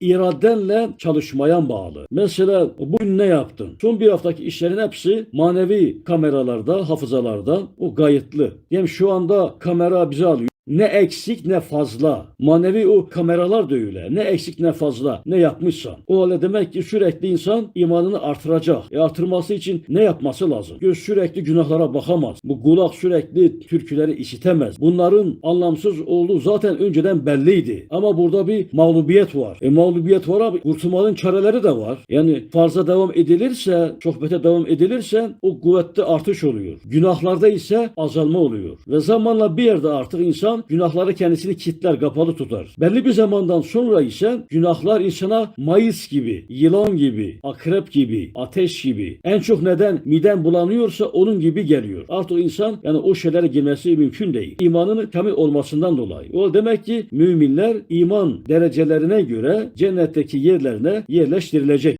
iradenle çalışmaya bağlı. Mesela bugün ne yaptın? Son bir haftaki işlerin hepsi manevi kameralarda, hafızalarda o kayıtlı. Yani şu anda kamera bizi alıyor. Ne eksik ne fazla. Manevi o kameralar da öyle. Ne eksik ne fazla. Ne yapmışsan. O halde demek ki sürekli insan imanını artıracak. E artırması için ne yapması lazım? Göz sürekli günahlara bakamaz. Bu kulak sürekli türküleri işitemez. Bunların anlamsız olduğu zaten önceden belliydi. Ama burada bir mağlubiyet var. E mağlubiyet var abi. Kurtulmanın çareleri de var. Yani farza devam edilirse, sohbete devam edilirse o kuvvette artış oluyor. Günahlarda ise azalma oluyor. Ve zamanla bir yerde artık insan günahları kendisini kitler, kapalı tutar. Belli bir zamandan sonra ise günahlar insana mayıs gibi, yılan gibi, akrep gibi, ateş gibi en çok neden miden bulanıyorsa onun gibi geliyor. Artık insan yani o şeylere girmesi mümkün değil. İmanının kamil olmasından dolayı. O demek ki müminler iman derecelerine göre cennetteki yerlerine yerleştirilecek.